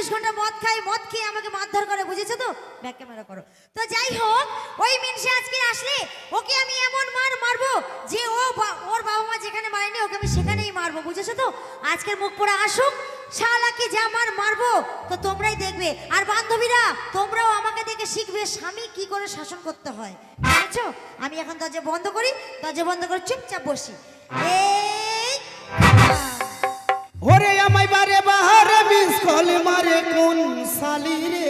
চব্বিশ ঘণ্টা মদ খাই মদ খেয়ে আমাকে মারধর করে, বুঝেছ তো? ব্যাক ক্যামেরা করো। তো যাই হোক, ওই মিনসে আজকে আসলে ওকে আমি এমন মার মারবো যে ও ওর বাবা মা যেখানে মারেনি, ওকে আমি সেখানেই মারবো, বুঝেছ তো? আজকের মুখ পড়ে আসুক, শালাকে যা মার মারবো, তো তোমরাই দেখবে। আর বান্ধবীরা, তোমরাও আমাকে দেখে শিখবে স্বামী কি করে শাসন করতে হয়। বুঝেছ? আমি এখন দরজা বন্ধ করি, দরজা বন্ধ করে চুপচাপ বসি। এই ওরে আমায় বারে বাহারে মিস কল মারে কোন সালি রে?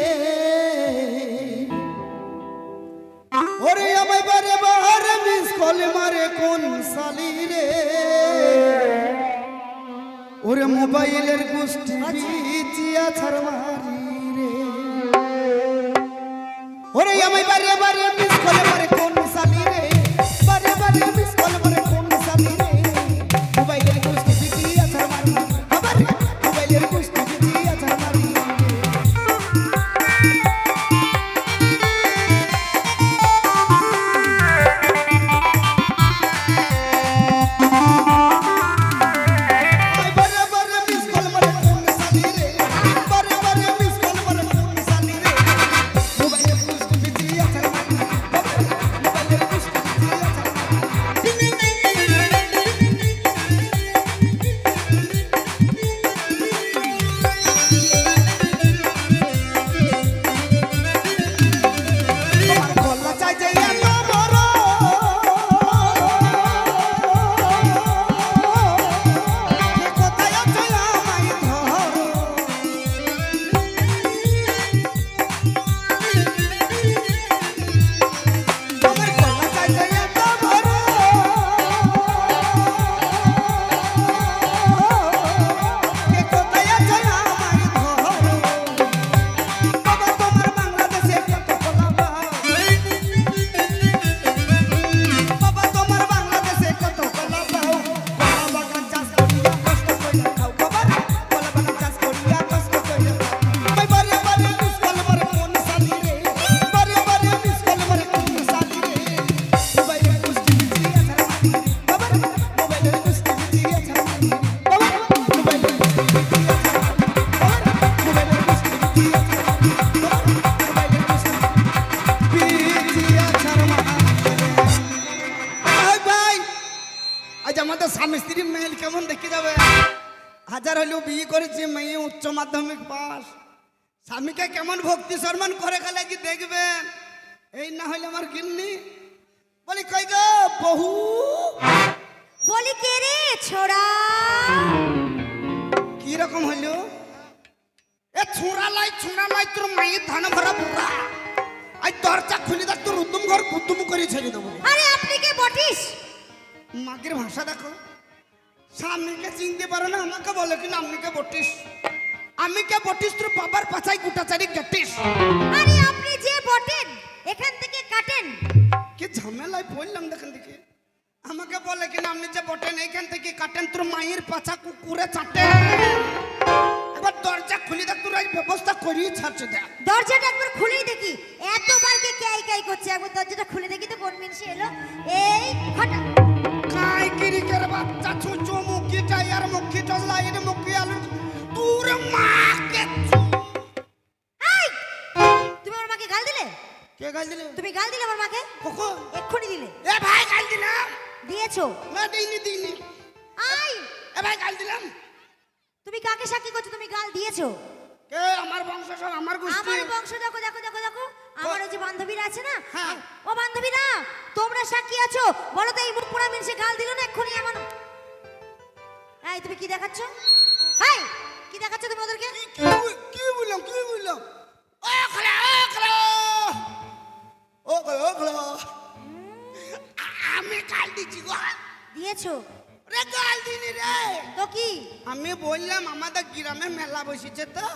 ওরে আমায় বারে বাহারে মিস কল মারে কোন সালি রে? ওরে মোবাইলের গোষ্ঠী বিচিয়া ছাড় মারি। আমাদের স্বামী স্ত্রী মেল কেমন দেখে যাবে? হাজার হলেও বিয়ে করেছে মেয়ে উচ্চ মাধ্যমিক পাস। স্বামীকে কেমন ভক্তি সম্মান করে গেলে কি দেখবেন এই না হলে আমার গিন্নি। বলি কই গো বহু? বলি কে রে ছোড়া? কি রকম হইল এ ছোড়া লাই ছোড়া লাই তোর মাই ধান ভরা বুড়া। আই দরজা খুলে দেখ তোর উদ্যম ঘর কুতুম করে ছেড়ে দেবো। আরে আপনি কে বটিস? মাগের ভাষা দেখো। স্বামীকে চিনতে পারো না আমাকে বলে কিনা আমিকে বটিস? আমি কে বটিস? তোর বাবার পাছাই গুটাচারি গেটিস আরে আপনি যে বটেন এখান থেকে কাটেন। কি ঝামেলায় পড়লাম দেখেন দেখে। আমাকে বলে কিনা আপনি যে বটেন এইখান থেকে কাটেন তোর মায়ের পাছা কুকুরে চাটে। এবার দরজা খুলে দেখ তোর ব্যবস্থা করি ছাড়ছে দেখ। দরজাটা একবার খুলেই দেখি। এতবার কে কাই কাই করছে? একবার দরজাটা খুলে দেখি তো কোন এলো? এই হঠাৎ। কিরিকের বাচ্চা ছুঁচু মুখি টায়ার মুখি টলাইয়ের মুখি আলু। তোর মাকে তুমি আমার মাকে গাল দিলে? কে গাল দিলে? তুমি গাল দিলে আমার মাকে? কখন এক্ষুনি দিলে। এ ভাই গাল দিলাম। দিয়েছ? না দিইনি দিইনি। আই! এ ভাই গাল দিলাম। তুমি কাকে সাক্ষী করছ? তুমি গাল দিয়েছ। কে? আমার বংশ সব আমার গোষ্ঠী। আমার বংশ দেখো দেখো দেখো দেখো। আমার ওই যে বান্ধবীরা আছে না? হ্যাঁ। ও বান্ধবীরা তোমরা সাক্ষী আছো? বলো তো এই মুখ পোড়া মিনসে গাল দিল না এক্ষুনি আমার এই তুমি কি দেখাচ্ছ? এই কি দেখাচ্ছ তুমি ওদেরকে? কি বল- কি বললাম কি বললাম ও খলা ও খলা ও খলা ও খলা আমি গাল দিচ্ছি গো। দিয়েছ? রে গাল দিনি রে। তো কি? আমি বললাম আমাদের গ্রামে মেলা বসেছে তো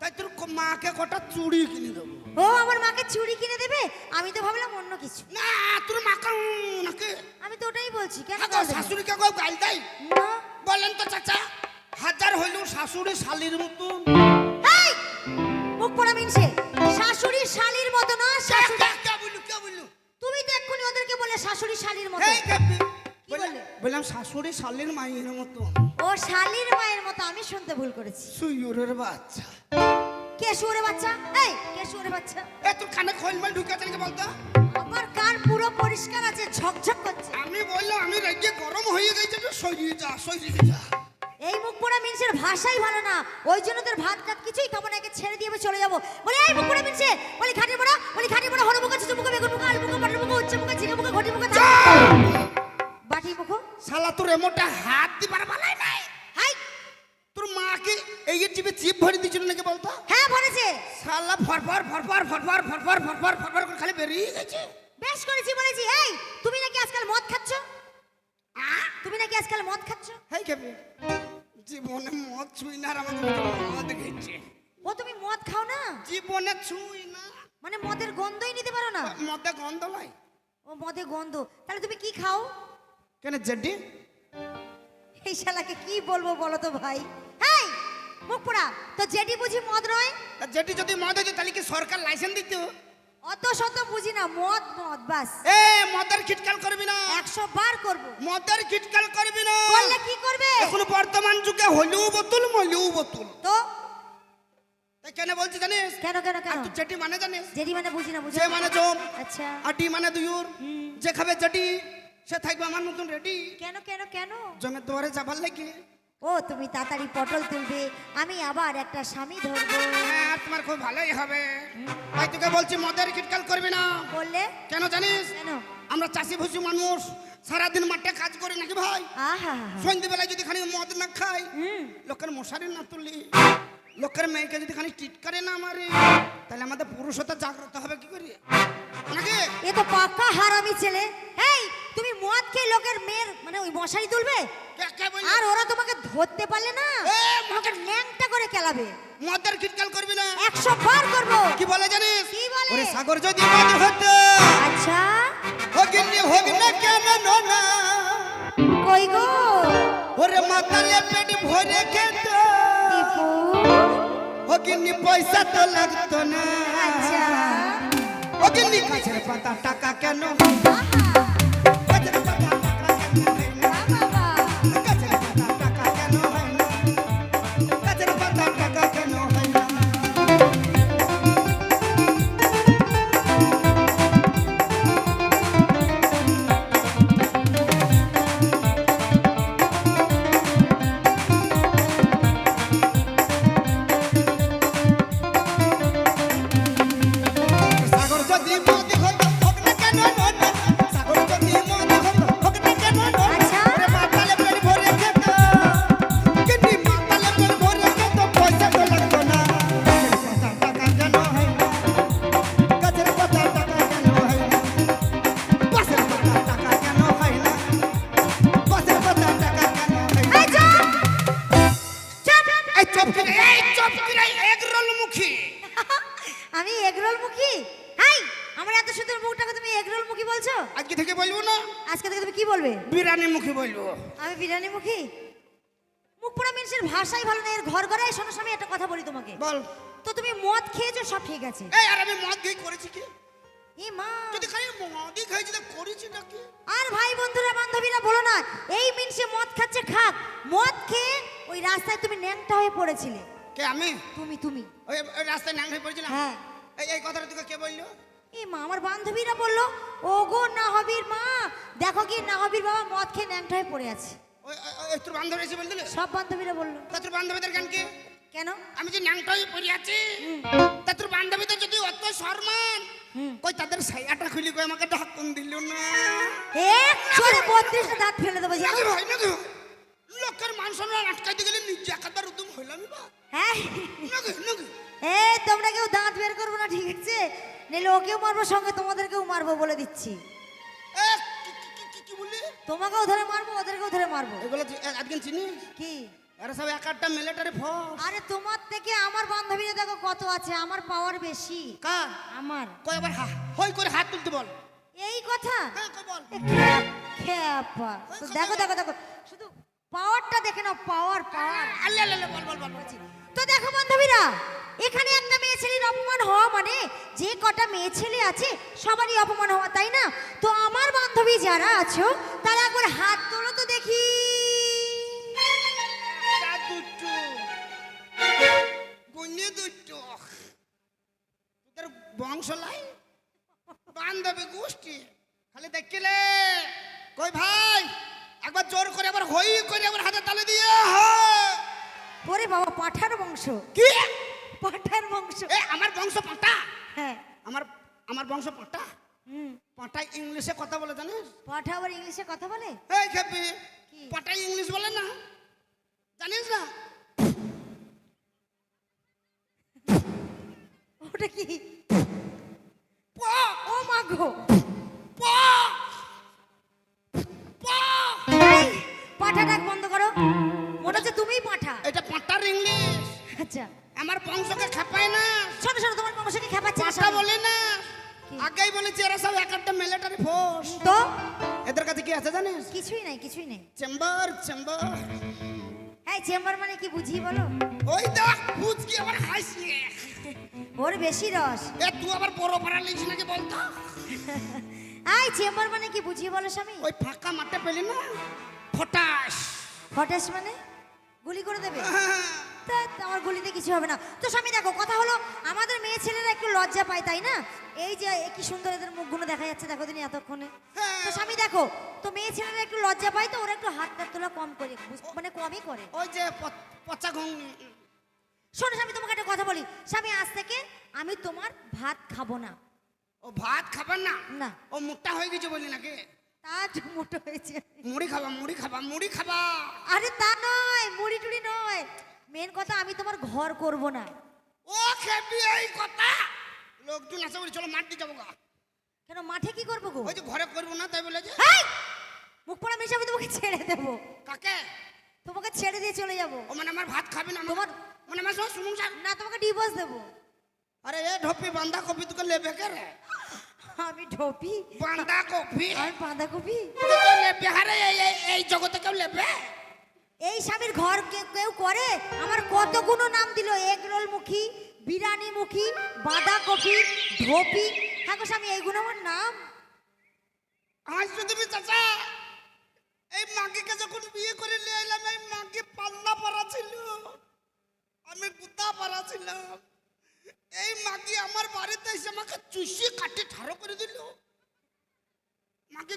তাই তোর মাকে কটা চুড়ি কিনে দেবো। ও আমার মাকে চুড়ি কিনে দেবে? আমি তো ভাবলাম অন্য কিছু। না তোর মাকে নাকি? আমি তো ওটাই বলছি কেন? শাশুড়িকে কেউ গাল দেয়। বলেন তো চাচা হাজার হইলেও শাশুড়ি শালির মতন এই! মুখ পোড়া মিনসে শাশুড়ি শালির মতো না শাশুড়ি কে- বললু কে বললু? তুমি তো এক্ষুনি ওদেরকে বলে শাশুড়ি শালির মতো। এই বললাম- শাশুড়ি শালির মায়ের মতো। ও শালির মায়ের মতো আমি শুনতে ভুল করেছি। সুয়ুরের বাচ্চা। কে শুয়োরে বাচ্চা? এই কে শুয়োরে বাচ্চা। এ তোর কানে খোলমাল ঢুকে আছে নাকি বলতো? আমার কান পুরো পরিষ্কার আছে ঝকঝক করছে। আমি বললাম আমি রেগে গরম হয়ে গেছে তো সরিয়ে যা সরিয়ে যা। এই মুখ পোড়া মিনসের ভাষাই ভালো না। ওই জন্য তোর ভাত টাত কিছুই খাব না একে ছেড়ে দিয়ে চলে যাব। বলে এই মুখ পোড়া মিনসে বলে ঘাটে পোড়া বলে ঘাটে পোড়া হলো বেরিয়ে গেছে। বেশ করেছি বলেছি। এই তুমি নাকি আজকাল মদ খাচ্ছ? তুমি নাকি আজকাল মদ খাচ্ছ? হেই কেবে জীবনে মদ ছুই না আর আমাকে মদ খেয়েছে। ও তুমি মদ খাও না? জীবনে ছুই না। মানে মদের গন্ধই নিতে পারো না? মদে গন্ধ লাই ও মদে গন্ধ। তাহলে তুমি কি খাও? কেন জেডি? এই শালাকে কি বলব বলো তো ভাই? এই মুখ পোড়া। তো জেডি বুঝি মদ নয়? জেডি যদি মদ হইতো তাহলে কি সরকার লাইসেন্স দিত? অত শত বুঝি না মদ মদ বাস। এ মদের খিটকাল করবি না। একশো বার করব। মদের খিটকাল করবি না। করলে কি করবে? এখন বর্তমান যুগে হলিউ বোতল মলিউ বোতল। তো? কেন বলছি জানিস? কেন কেন আর কেন? তুই জেডি মানে জানিস? জেডি মানে বুঝি না বুঝি যে মানে জম আচ্ছা। ডি মানে দুয়ুর। যে খাবে জেডি সে থাকবে আমার মতন রেডি। কেন কেন কেন? জমে দুয়ারে যাবার লাগে। ও তুমি তাড়াতাড়ি পটল তুলবে আমি আবার একটা স্বামী ধরবো। হ্যাঁ তোমার খুব ভালোই হবে। ভাই তোকে বলছি মদের খিটকাল করবি না। বললে? কেন জানিস? কেন? আমরা চাষি ভুষি মানুষ সারাদিন মাঠে কাজ করি নাকি ভাই? সন্ধ্যেবেলায় যদি খানি মদ না খাই লোকের মশারি না তুলি লোকের মেয়েকে যদি খানি টিটকারে না মারি তাহলে আমাদের পুরুষতা জাগ্রত হবে কি করি? নাকি? এ তো পাক্কা হারামি ছেলে। এই তুমি মদ খেয়ে লোকের মেয়ের মানে ওই মশারি তুলবে? আর ওরা তোমাকে ধরতে পারলে না তোমাকে ল্যাংটা করে খেলাবে। মদের খিটকাল করবি না? একশো বার করব। কি বলে জানিস? কি বলে? ওরে সাগর যদি মদ হতো আচ্ছা। হগিনি হগিনা কেন না কই গো? ওরে মাতালে পেট ভরে খেত। হগিনি পয়সা তো লাগতো না। আচ্ছা। হগিনি গাছের পাতা টাকা কেন? তো তুমি মদ খেয়েছো সব ঠিক আছে। এই আর আমি মদ খেয়ে করেছি কি? মা। যদি খালি মদই খাইছি তো করেছি নাকি আর ভাই বন্ধুরা বান্ধবীরা বলো না এই মদ খাচ্ছে খাক। মদ খেয়ে ওই রাস্তায় তুমি ন্যাংটা হয়ে পড়েছিলে। কে আমি? তুমি তুমি। ওই ওই রাস্তায় নাং হয়ে পড়েছিলাম? হ্যাঁ। এই এই কথাটা তোকে কে বলল? এই মা আমার বান্ধবীরা বলল ও গো নাহবির মা দেখো কি নাহবির বাবা মদ খেয়ে ন্যাংটা হয়ে পড়ে আছে। তোর বান্ধবী এসে সব বান্ধবীরা বলল। তোর বান্ধবীদের কি? কেন? আমি যে ন্যাংটাই পড়ে আছি তা তোর বান্ধবীদের যদি অত শর্মান। কই তাদের সাইয়াটা খুলি কই আমাকে ঢাকুন দিল না। এক চোরে বত্রিশটা দাঁত ফেলে দেবো জানো? নাকি ভাই নাকি লোকের মান সম্মান আটকাইতে গেলে নিজে একাধার উদ্যম হইলামই বা হ্যাঁ। নাকি তোমরা কেউ দাঁত বের করব না ঠিক আছে? নিলে ওকেও মারবো সঙ্গে তোমাদেরকেও মারবো বলে দিচ্ছি। এ কি কি- কি কি কি বললি? তোমাকেও ধরে মারবো ওদেরকেও ধরে মারবো। এগুলো এ- আজকে চিনিস? কি? আরে সব এক একটা মিলিটারি ফোর্স আরে তোমার থেকে আমার বান্ধবীরা দেখো কত আছে আমার পাওয়ার বেশি। কার? আমার। হা হই করে হাত তুলতে বল। এই কথা? হ্যাঁ কই বল। খ্যাপা। তো দেখো দেখো দেখো। শুধু পাওয়ারটা দেখে নাও পাওয়ার পাওয়ার আল্লাহ আল্লাহ বল বল বল বল। তো দেখো বান্ধবীরা এখানে একটা মেয়ে ছেলের অপমান হওয়া মানে যে কটা মেয়ে ছেলে আছে সবারই অপমান হওয়া তাই না? তো আমার বান্ধবী যারা আছো তারা একবার হাত তোলো তো দেখি। বংশ লাই। বান্ধবী গোষ্ঠী। খালি দেখিলে। কই ভাই একবার জোর করে আবার হই করে আবার হাতে তালে দিয়ে ওরে বাবা পাঠার বংশ। কি? পাঠার বংশ। এ আমার বংশ পাটা? হ্যাঁ। আমার আমার বংশ পাটা? হুম। পাটা ইংলিশে কথা বলে জানিস? পাঠা আবার ইংলিশে কথা বলে? এই খেপি? পাটা ইংলিশ বলে না? জানিস না? ওটা কি? ও মা গো প প এই, পাঠা ডাক বন্ধ করো। মনে হচ্ছে তুমিই পাঠা। এটা পাটার ইংলিশ। আচ্ছা। আমার বংশকে খেপায় না। শোনো শোনো তোমার বংশকে খেপাচ্ছে স্বামী। বলে না? আগেই বলেছি এরা সব এক একটা মিলিটারি ফোর্স তো? এদের কাছে কি আছে জানিস? কিছুই নাই কিছুই নেই। Chamber chamber. এই চেম্বার মানে কি বুঝি বলো? ওই দেখ বুঝ কি আবার হাসি? ওর বেশি রস। এ তুই আবার বড় পাড়া লিখছি নাকি বলতো? এই চেম্বার মানে কি বুঝিয়ে বলো স্বামী? ওই ফাঁকা মাঠে পেলি না? ফটাস। হঠাৎ মানে? গুলি করে দেবে? তা আমার গুলিতে কিছু হবে না। তো স্বামী দেখো কথা হলো আমাদের মেয়ে ছেলেরা একটু লজ্জা পায় তাই না? এই যে কি সুন্দর এদের মুখগুলো দেখা যাচ্ছে দেখো দিনই এতক্ষণে। হ্যাঁ। তো স্বামী দেখো তো মেয়ে ছেলেরা একটু লজ্জা পায় তো ওরা একটু হাত তোলা কম করে মানে কমই করে। ওই যে পচা ঘুম শোনো স্বামী তোমাকে একটা কথা বলি। স্বামী আজ থেকে আমি তোমার ভাত খাব না। ও ভাত খাবার না? না। ও মোটা হয়ে গেছে বলি নাকি? তা মোটো হয়েছে। মুড়ি খাবা মুড়ি খাবা মুড়ি খাবা। আরে তা নয় মুড়ি টুড়ি নয়। মেন কথা আমি তোমার ঘর করব না। ও খেপি এই কথা। লোকজন আছে বলে চলো মাঠ যাব গা। কেন মাঠে কি করব গো? ওই যে ঘরে করব না তাই বলে যে। এই! মুখ পড়া মেশে আমি তোমাকে ছেড়ে দেবো। কাকে? তোমাকে ছেড়ে দিয়ে চলে যাব। ও মানে আমার ভাত খাবে না তোমার- মানে আমার সঙ্গে শুনুন স্যার না তোমাকে ডিভোর্স দেবো। আরে এ ঢপি বান্ধা কপি তোকে লেবে কে রে? আমি ঢোপি? বান্ধা কপি আমি বাঁধাকপি তোকে কেউ লেবে? হারে এই- এই- জগতে কেউ লেবে? এই স্বামীর ঘর কে- কেউ করে? আমার কতগুলো নাম দিল? এগ রোল মুখী বিরিয়ানি মুখী বাঁধাকপি ঢোপি। হ্যাঁ স্বামী এইগুলো আমার নাম। আজ যদি তুমি চাচা এই মাগিকে যখন বিয়ে করে নিয়ে এলাম এই মাগি পাল্লা পাড়া ছিল। আমি কুতা পারা ছিলাম এই মাগি আমার বাড়িতে এসে আমাকে চুষি কাটে ঠাড়ো করে দিল। মাগি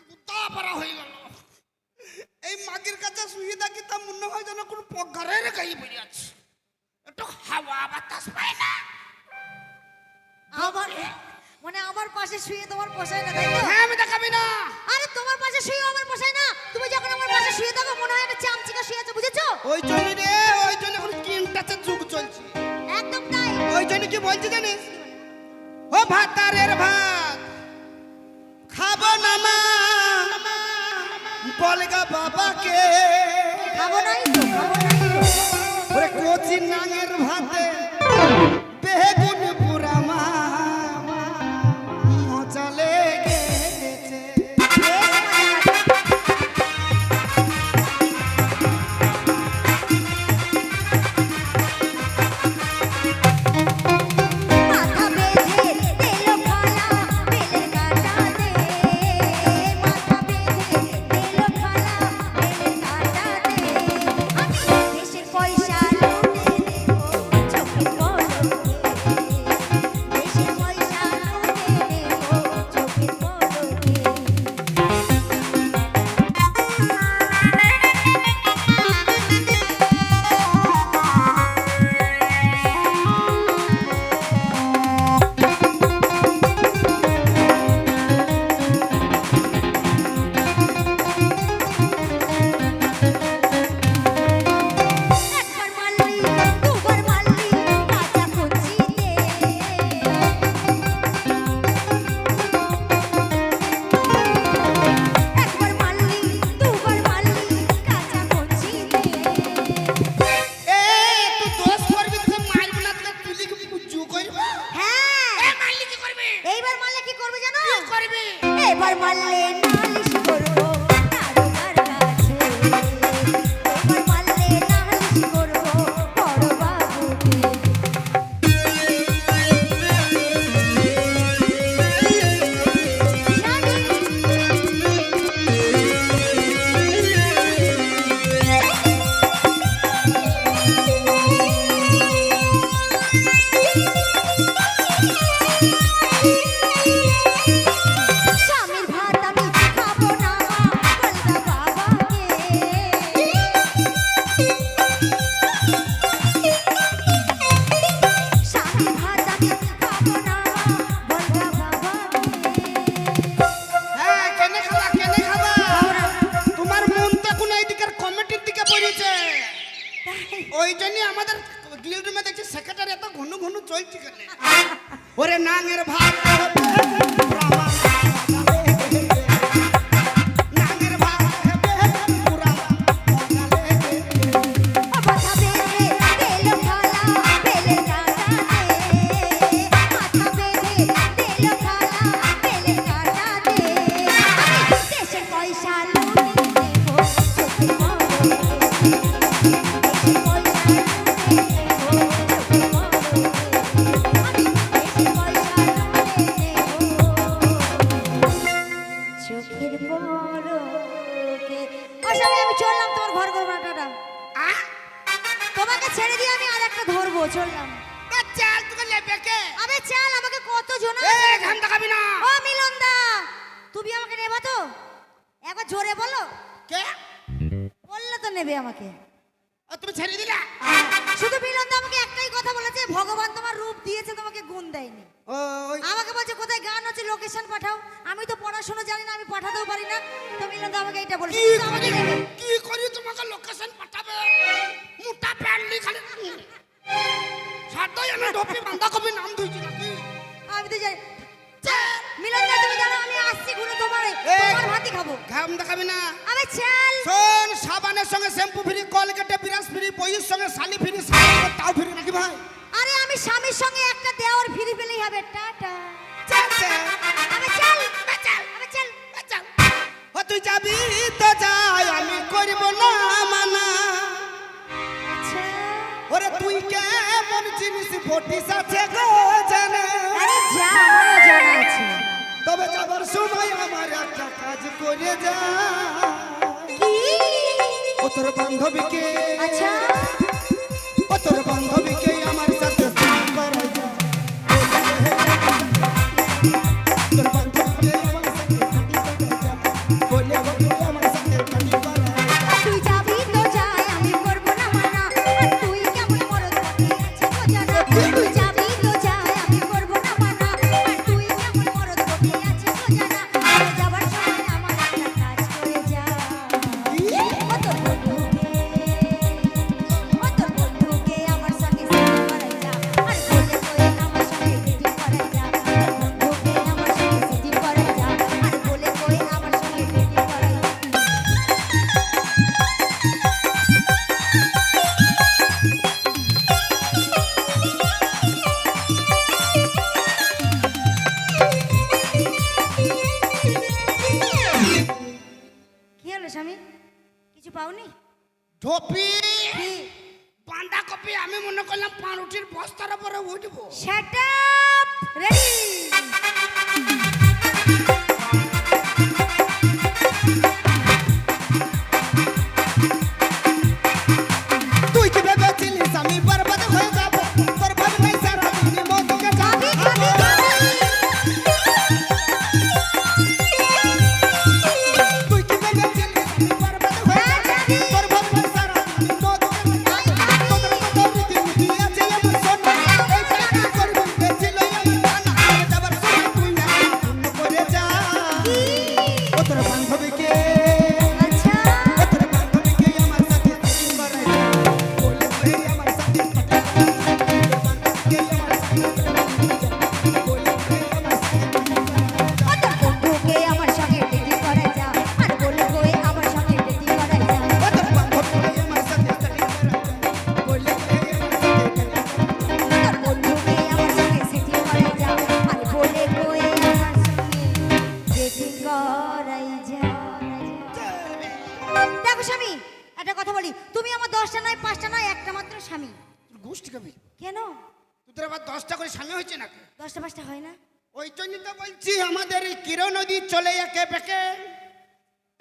ওরে নাঙের চললাম চাল তোকে লেবে কে? আবে চাল আমাকে কত জন এ ঘাম দেখাবি না। ও মিলন দা তুমি আমাকে নেবা তো? একবার জোরে বলো। কে? বললে তো নেবে আমাকে। ও তুমি ছেড়ে দিলা? শুধু মিলন দা আমাকে একটাই কথা বলেছে ভগবান তোমার রূপ দিয়েছে তোমাকে গুণ দেয়নি। ও আমাকে বলছে কোথায় গান হচ্ছে লোকেশন পাঠাও। আমি তো পড়াশোনা জানি না আমি পাঠাতেও পারি না। তো মিলন দা আমাকে এটা বলেছে কি আমাকে করি? কি করি? তোমাকে লোকেশন পাঠাবে। মোটা প্যান্ট খালি সাতটাই আমি ডপি বান্ধা কবি নাম ধুইছি নাকি? আমি তো জানি মিলন দা তুমি জানো আমি আসছি ঘুরে তোমার। তোমার ভাতই খাব। ঘাম দেখাবি না। আবে চাল শোন সাবানের সঙ্গে শ্যাম্পু ফ্রি কলগেটে বিরাস ফ্রি বইয়ের সঙ্গে শালি ফ্রি সাবান তাও ফ্রি নাকি ভাই? আরে আমি স্বামীর সঙ্গে একটা দেওয়ার ফিরে পেলেই হবে। টাটা। চল চল। চল চল চল চল। ও তুই যাবি তো যাই আমি করব না। ফটিস আছে গো জানে। আরে যা আমারও জানা আছে। তবে যাবার সময় আমার একটা কাজ করে যা। কি? ও তোর বান্ধবীকে। আচ্ছা।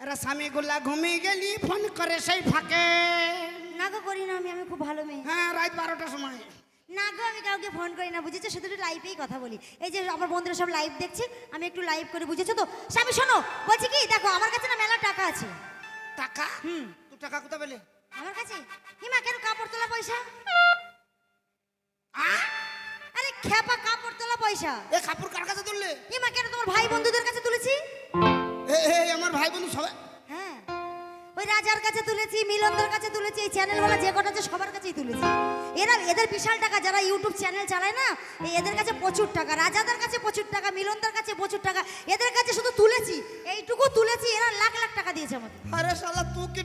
গুলা ঘুমিয়ে গেলি ফোন করে সেই ফাঁকে। না গো করি না আমি আমি খুব ভালো মেয়ে। হ্যাঁ রাত বারোটার সময়। না গো আমি কাউকে ফোন করি না বুঝেছ? শুধু একটু লাইভেই কথা বলি। এই যে আমার বন্ধুরা সব লাইভ দেখছে আমি একটু লাইভ করে বুঝেছ তো? স্বামী শোনো বলছি কি দেখো আমার কাছে না মেলা টাকা আছে। টাকা? হুম। তুই টাকা কোথা পেলে? আমার কাছে? হিমা কেন কাপড় তোলা পয়সা? আরে খেপা কাপড় তোলা পয়সা। এ কাপড় কার কাছে তুললে? হিমা কেন তোমার ভাই বন্ধুদের কাছে তুলেছি? আমার ভাই বন্ধু সবাই। হ্যাঁ। ওই রাজার কাছে তুলেছি মিলনদের কাছে তুলেছি এই চ্যানেলওয়ালা যে কটা আছে সবার কাছেই তুলেছি। এরা এদের বিশাল টাকা যারা ইউটিউব চ্যানেল চালায় না এদের কাছে প্রচুর টাকা রাজাদের কাছে প্রচুর টাকা মিলনদের কাছে প্রচুর টাকা এদের কাছে শুধু তুলেছি এইটুকু তুলেছি এরা লাখ লাখ টাকা দিয়েছে আমাকে আরে শালা তুই কি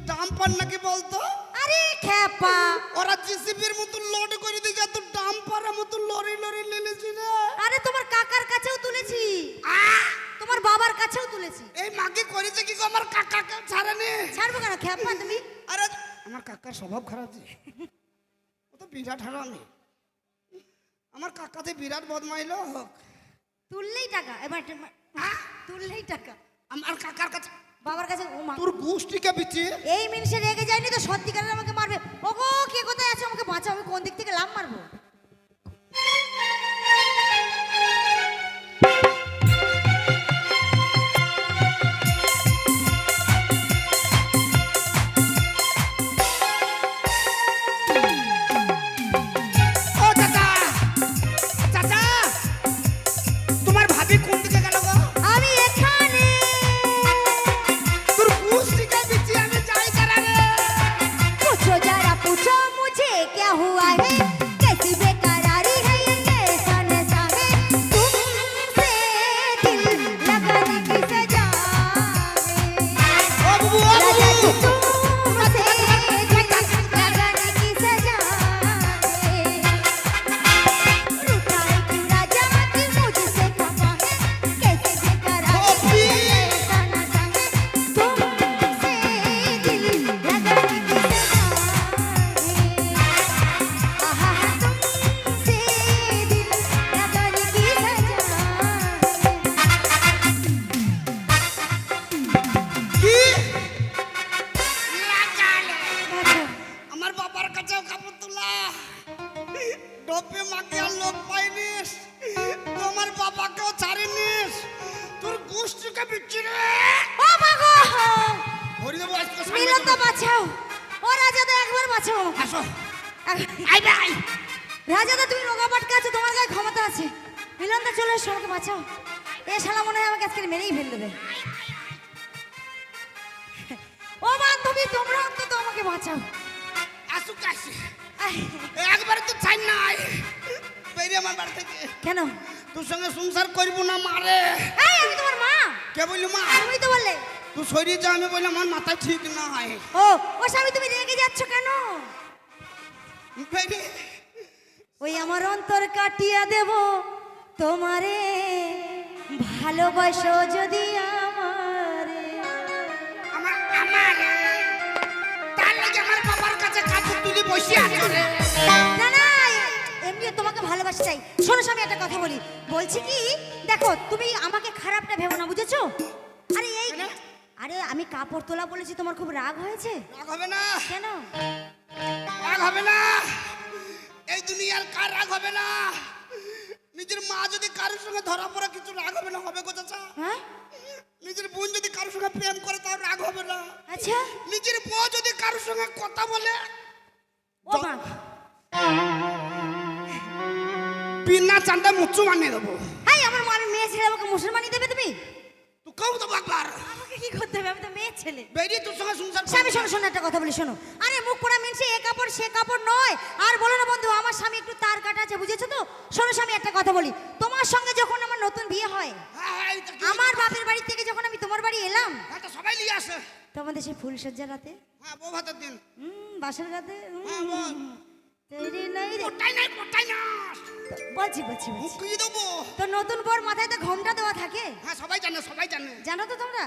নাকি বলতো? আরে খ্যাপা। ওরা জিসিবির মতো লোড করে দিয়েছে তুই ডাম পারার মতো লরি লরি লেলেছি রে আরে তোমার কাকার কাছেও তুলেছি তোমার বাবার কাছেও তুলেছি এই মাকে করেছে কি গো আমার কাকাকে ছাড়েনি ছাড়বো কেন খ্যাপা তুমি আরে আমার কাকার স্বভাব খারাপ যে। ও তো বিরাট হারামি। আমার কাকাতে বিরাট বদমাইল হোক। তুললেই টাকা এবার এবার- তুললেই টাকা। আমার কাকার কাছে বাবার কাছে ও মা তোর গোষ্ঠীকে বিচি এই মিনিটে রেগে যায়নি তো সত্যিকারের আমাকে মারবে। ওগো কে কোথায় আছে? আমাকে বাঁচাও আমি কোন দিক থেকে লাভ মারবো? তোর গোষ্ঠীকে বিচ্ছি রে ও মাগো! হরি দেবো আজকে মিলন বাঁচাও। ও রাজাদা একবার বাঁচাও। আসো। আই রাজাদা তুমি রোগা পাটকা আছো তোমার গায়ে ক্ষমতা আছে। মিলন দা চলে এসো আমাকে বাঁচাও। এ শালা মনে হয় আমাকে আজকে মেরেই ফেল দেবে। ও বান্ধবী তোমরা অন্তত আমাকে বাঁচাও। আসুক আসি আহ, একবারে তো চাই নাই। বেরিয়ে আমার বাড়ি থেকে। কেন? তোর সঙ্গে সংসার করব না মারে। আমি তোমার কে বললি মা? তুমি তো বললে তুই শরীর যা আমি বললাম আমার মাথায় ঠিক নাই। ও ও স্বামী তুমি রেগে যাচ্ছ কেন? ওই আমার অন্তর কাটিয়া দেব। তোমারে ভালোবাসো যদি আমারে। আমার আমার। তার লাগে আমার বাবার কাছে কাপড় তুলি বসে আছে। রে না না ভালোবাসি চাই। শোনো স্বামী একটা কথা বলি। বলছি কি দেখো তুমি আমাকে খারাপটা ভেবো না বুঝেছ? আরে এই আরে আমি কাপড় তোলা বলেছি তোমার খুব রাগ হয়েছে? রাগ হবে না। কেন? রাগ হবে না। এই দুনিয়ার কার রাগ হবে না? নিজের মা যদি কারোর সঙ্গে ধরা পড়া কিছু রাগ হবে না হবে চাচা হ্যাঁ? নিজের বোন যদি কারোর সঙ্গে প্রেম করে তাও রাগ হবে না। আচ্ছা। নিজের বউ যদি কারোর সঙ্গে কথা বলে ও মা। বিনা চান্দা মুচু বানিয়ে দেবো এই আমার মা আমি মেয়ে ছেলে আমাকে মুসলমানি দেবে তুমি? তুই কেউ তো একবার আমাকে কি করতে হবে? আমি তো মেয়ে ছেলে। বেরিয়ে তোর সঙ্গে সংসার স্বামী করব। শোনো শোনো একটা কথা বলি শোনো। আরে মুখ পোড়া মিনছে এ কাপড় সে কাপড় নয়। আর বলো না বন্ধু আমার স্বামী একটু তার কাটা আছে বুঝেছ তো? শোনো স্বামী একটা কথা বলি। তোমার সঙ্গে যখন আমার নতুন বিয়ে হয় হ্যাঁ, হ্যাঁ? আমার বাপের বাড়ি থেকে যখন আমি তোমার বাড়ি এলাম হ্যাঁ, তো সবাই নিয়ে আসে। তোমাদের সেই ফুল সজ্জা রাতে? হ্যাঁ বউ ভাতের দিন। হুম বাসের রাতে? হ্যাঁ, বল। তৈরি নাই রে। কোটাই নাই কোটাই না বলছি বলছি বলছি। মুখিয়ে দেবো। তো নতুন বর মাথায় তো ঘোমটা দেওয়া থাকে? হ্যাঁ সবাই জানে সবাই জানে। জানো তো তোমরা?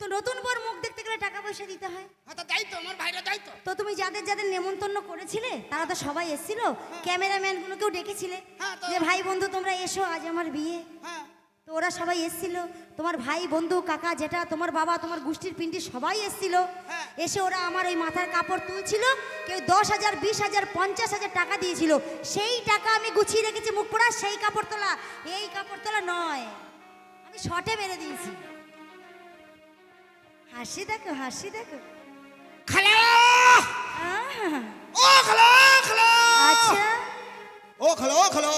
তো নতুন বর মুখ দেখতে গেলে টাকা পয়সা দিতে হয়। হ্যাঁ তা দায়িত্ব আমার ভাইরা তো। তুমি যাদের যাদের নেমন্তন্ন করেছিলে তারা তো সবাই এসেছিল। ক্যামেরাম্যান গুলোকেও ডেকেছিলে। হ্যাঁ, যে ভাই বন্ধু তোমরা এসো আজ আমার বিয়ে। হ্যাঁ। তো ওরা সবাই এসেছিল। তোমার ভাই বন্ধু কাকা যেটা তোমার বাবা তোমার গোষ্ঠীর পিন্ডি সবাই এসেছিল। এসে ওরা আমার ওই মাথার কাপড় তুলছিল। কেউ দশ হাজার বিশ হাজার পঞ্চাশ হাজার টাকা দিয়েছিল। সেই টাকা আমি গুছিয়ে রেখেছি মুখ পড়া সেই কাপড় তোলা। এই কাপড় তোলা নয়। আমি শর্টে মেরে দিয়েছি। হাসি দেখো হাসি দেখো। খালা! ও খালা খালা! আচ্ছা। ও খালা ও খালা।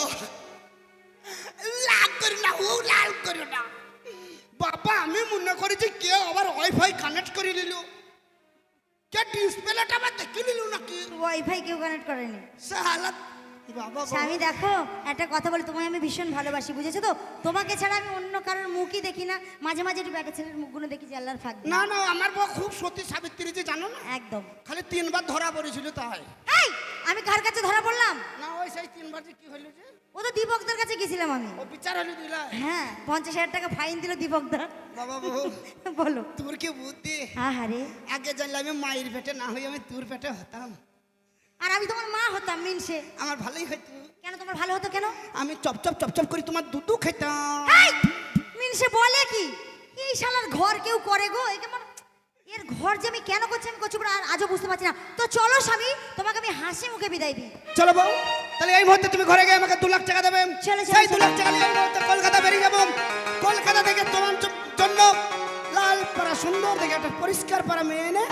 করি না ও লাল করি না বাবা আমি মনে করেছি কেউ আবার ওয়াইফাই কানেক্ট করে নিল। কে ডিসপ্লেটা আবার দেখে নিল নাকি? ওয়াইফাই কেউ কানেক্ট করেনি। সালা বাবা স্বামী দেখো একটা কথা বলি তোমায় আমি ভীষণ ভালোবাসি বুঝেছ তো? তোমাকে ছাড়া আমি অন্য কারোর মুখই দেখি না। মাঝে মাঝে একটু ব্যাকে ছেলের মুখগুলো দেখি যে আল্লাহর ফাঁক না না আমার বউ খুব সতী সাবিত্রী যে জানো না? একদম। খালি তিনবার ধরা পড়েছিল তাই। আমি কার কাছে ধরা পড়লাম? না ওই সেই তিনবার যে কি হলো যে? ও তো দীপকদার কাছে গেছিলাম আমি। ও বিচার হলো দিলা হ্যাঁ পঞ্চাশ হাজার টাকা ফাইন দিল দীপকদা বাবা বউ বলো। তোর কি বুদ্ধি? আহারে আগে জানলে আমি মায়ের পেটে না হয়ে আমি তোর পেটে হতাম। আর আমি তোমার মা হতাম মিনসে। আমার ভালোই হইতো। কেন তোমার ভালো হতো কেন? আমি চপচপ চপচপ করে তোমার দুধু খেতাম। এই, মিনসে বলে কি? এই শালার ঘর কেউ করে গো? এই কেমন? এর ঘর যে আমি কেন করছি আমি করছি বলে আর আজও বুঝতে পারছি না। তো চলো স্বামী তোমাকে আমি হাসি মুখে বিদায় দিই। চলো বউ। তাহলে এই মুহূর্তে তুমি ঘরে গিয়ে আমাকে দু লাখ টাকা দেবে। সেই দু লাখ টাকা নিয়ে এই মুহূর্তে কলকাতা বেরিয়ে যাব। কলকাতা থেকে তোমার জন্য লাল পাড়া সুন্দর দেখে একটা পরিষ্কার পাড়া মেয়ে এনে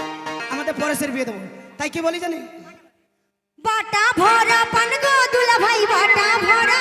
আমাদের পরেশের বিয়ে দেবো। তাই কি বলি জানি? বাটা ভরা পান গো দুলা ভাই বাটা ভরা।